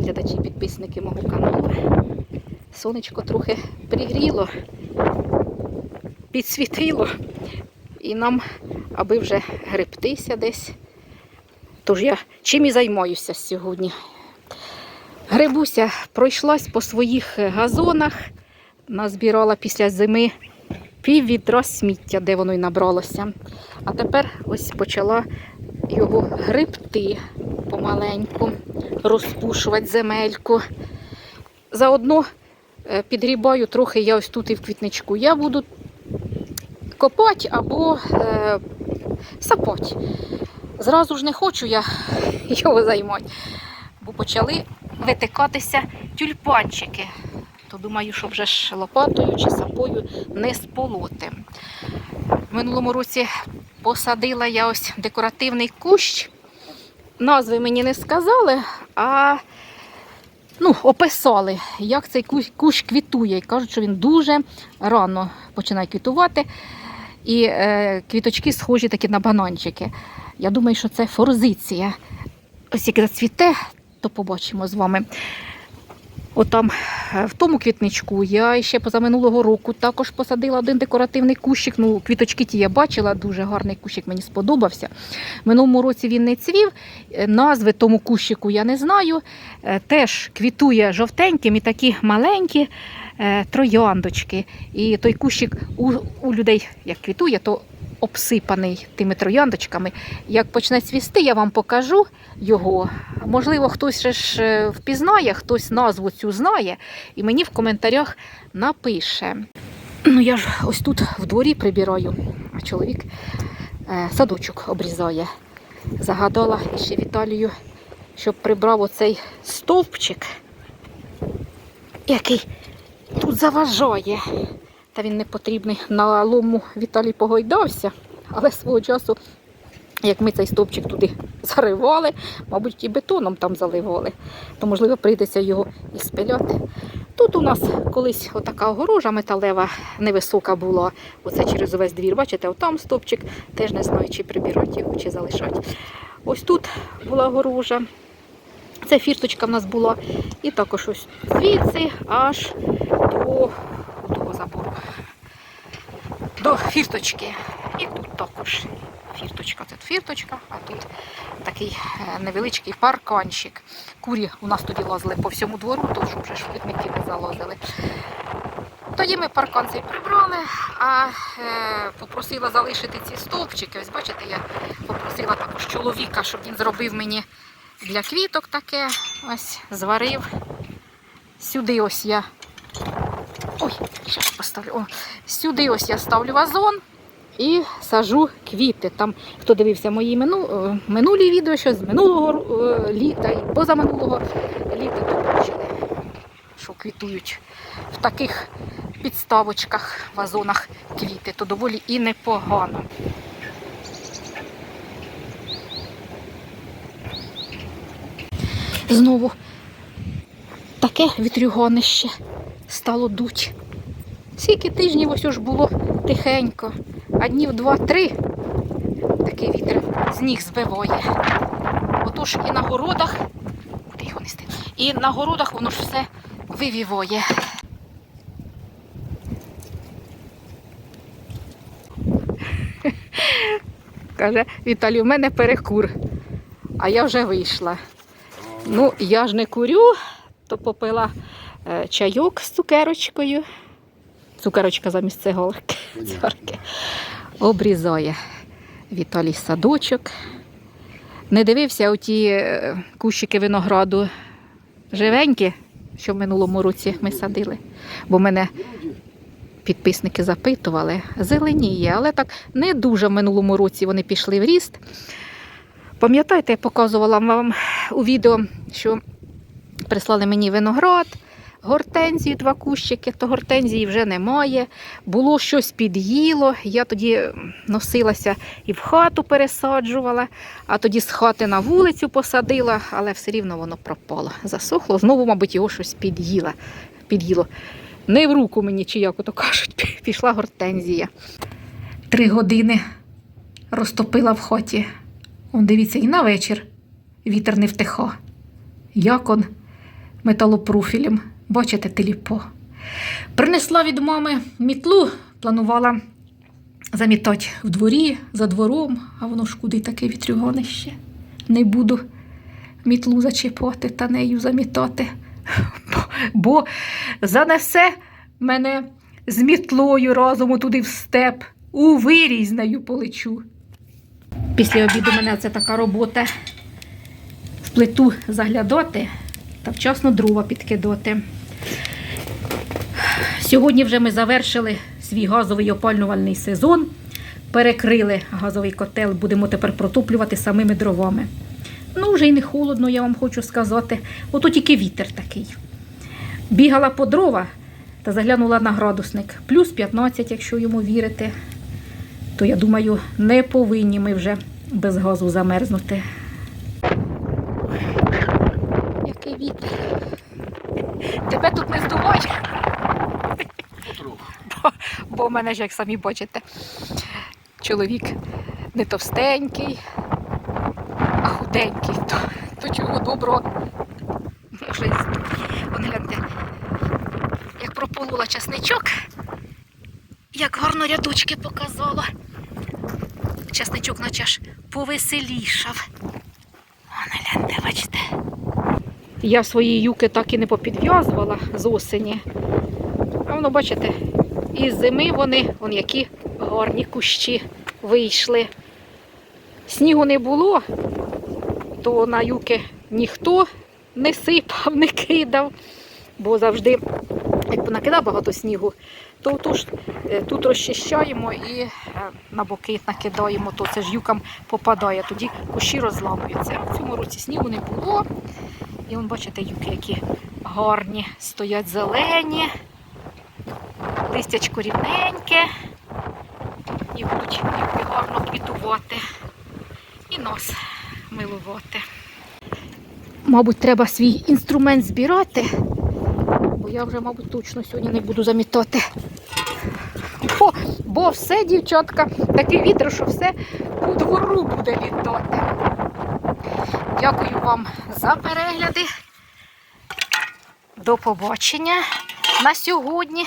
глядачі підписники мого каналу. Сонечко трохи пригріло, підсвітило. І нам, аби вже гребтися десь. Тож я чим і займаюся сьогодні. Грибуся, пройшлась по своїх газонах, назбирала після зими пів відра сміття, де воно й набралося. А тепер ось почала його грибти помаленьку, розпушувати земельку. Заодно е, підгрібаю трохи я ось тут і в квітничку. Я буду копати або е, сапати. Зразу ж не хочу я його займати, бо почали витикатися тюльпанчики. То думаю, що вже ж лопатою чи сапою не сполоти. В минулому році посадила я ось декоративний кущ. Назви мені не сказали, а ну, описали, як цей кущ, квітує. І кажуть, що він дуже рано починає квітувати. І е, квіточки схожі такі на бананчики. Я думаю, що це форзиція. Ось як зацвіте, то побачимо з вами. Отам е, в тому квітничку я ще позаминулого року також посадила один декоративний кущик. Ну, квіточки ті я бачила, дуже гарний кущик мені сподобався. Минулому році він не цвів. е, Назви тому кущику я не знаю. Е, Теж квітує жовтеньким і такі маленькі трояндочки. І той кущик у, у людей, як квітує, то обсипаний тими трояндочками. Як почне цвісти, я вам покажу його. Можливо, хтось ж е, впізнає, хтось назву цю знає, і мені в коментарях напише. Ну, я ж ось тут в дворі прибираю, а чоловік е, садочок обрізає. Загадала ще Віталію, щоб прибрав оцей стовпчик, який тут заважає. Та він не потрібний. На лому Віталій погойдався, але свого часу, як ми цей стовпчик туди заривали, мабуть, і бетоном там заливали, то, можливо, прийдеться його і спиляти. Тут у нас колись отака огорожа металева невисока була. Оце через увесь двір. Бачите, отам стовпчик. Теж не знаю, чи прибирати його, чи залишати. Ось тут була огорожа. Це фірточка в нас була. І також ось звідси аж до. До фірточки. І тут також фірточка. Це фірточка, а тут такий е, невеличкий парканчик. Курі у нас тоді лазили по всьому двору, то щоб вже швидники не залазили. Тоді ми паркан цей прибрали, а е, попросила залишити ці стовпчики. Ось бачите, я попросила також чоловіка, щоб він зробив мені для квіток таке. Ось зварив. Сюди ось я. Зараз поставлю. О, сюди ось я ставлю вазон і сажу квіти. Там, хто дивився мої мину, е, минулі відео, що з минулого е, літа і позаминулого літа, то бачили, що квітують в таких підставочках, вазонах квіти, то доволі і непогано. Знову таке вітрюганище стало дуть. Скільки тижнів ось ж було тихенько, а днів два-три такий вітер з ніг збиває. Отож і на городах, куди його нести, і на городах воно ж все вивіває. Каже, Віталій, у мене перекур, а я вже вийшла. Ну, я ж не курю, то попила е, чайок з цукерочкою. Цукерочка замість цигарки. цигарки. Обрізає Віталій садочок. Не дивився оті е, кущики винограду живенькі, що в минулому році ми садили. Бо мене підписники запитували, зеленіє, але так не дуже в минулому році вони пішли в ріст. Пам'ятаєте, я показувала вам у відео, що прислали мені виноград, гортензію, два кущики, то гортензії вже немає. Було щось під'їло. Я тоді носилася і в хату пересаджувала, а тоді з хати на вулицю посадила, але все рівно воно пропало. Засохло, знову, мабуть, його щось під'їло. Не в руку мені, чи як ото кажуть, пішла гортензія. Три години розтопила в хаті. Он, дивіться, і на вечір вітер не втиха. Як он металопрофілем. Бачите, теліпо. Принесла від мами мітлу, планувала замітати в дворі, за двором, а воно ж куди таке вітрюганище. Не буду мітлу зачіпати та нею замітати. Бо занесе мене з мітлою разом туди в степ, у вирій з нею полечу. Після обіду мене це така робота в плиту заглядати та вчасно дрова підкидати. Сьогодні вже ми завершили свій газовий опалювальний сезон. Перекрили газовий котел, будемо тепер протоплювати самими дровами. Ну, вже й не холодно, я вам хочу сказати. Ото тільки вітер такий. Бігала по дрова та заглянула на градусник. Плюс 15, якщо йому вірити. То я думаю, не повинні ми вже без газу замерзнути. Який вітер. Тебе тут не здуває. Бо, в мене ж, як самі бачите, чоловік не товстенький, а худенький. То, то чого доброго. Може, здує. Гляньте, як прополола часничок, як гарно рядочки показала. Часничок наче аж повеселішав. Гляньте, бачите. Я свої юки так і не попідв'язувала з осені. А воно, бачите, із зими вони, вон які гарні кущі вийшли. Снігу не було, то на юки ніхто не сипав, не кидав, бо завжди, як понакидав багато снігу, то тож, е, тут розчищаємо і е, на боки накидаємо, то це ж юкам попадає, тоді кущі розламуються. В цьому році снігу не було. І вон, бачите, юки, які гарні, стоять зелені, листячко рівненьке. І будуть юки гарно квітувати. І нас милувати. Мабуть, треба свій інструмент збирати, бо я вже, мабуть, точно сьогодні не буду замітати. Бо, бо все, дівчатка, такий вітер, що все по двору буде літати. Дякую вам за перегляди. До побачення на сьогодні.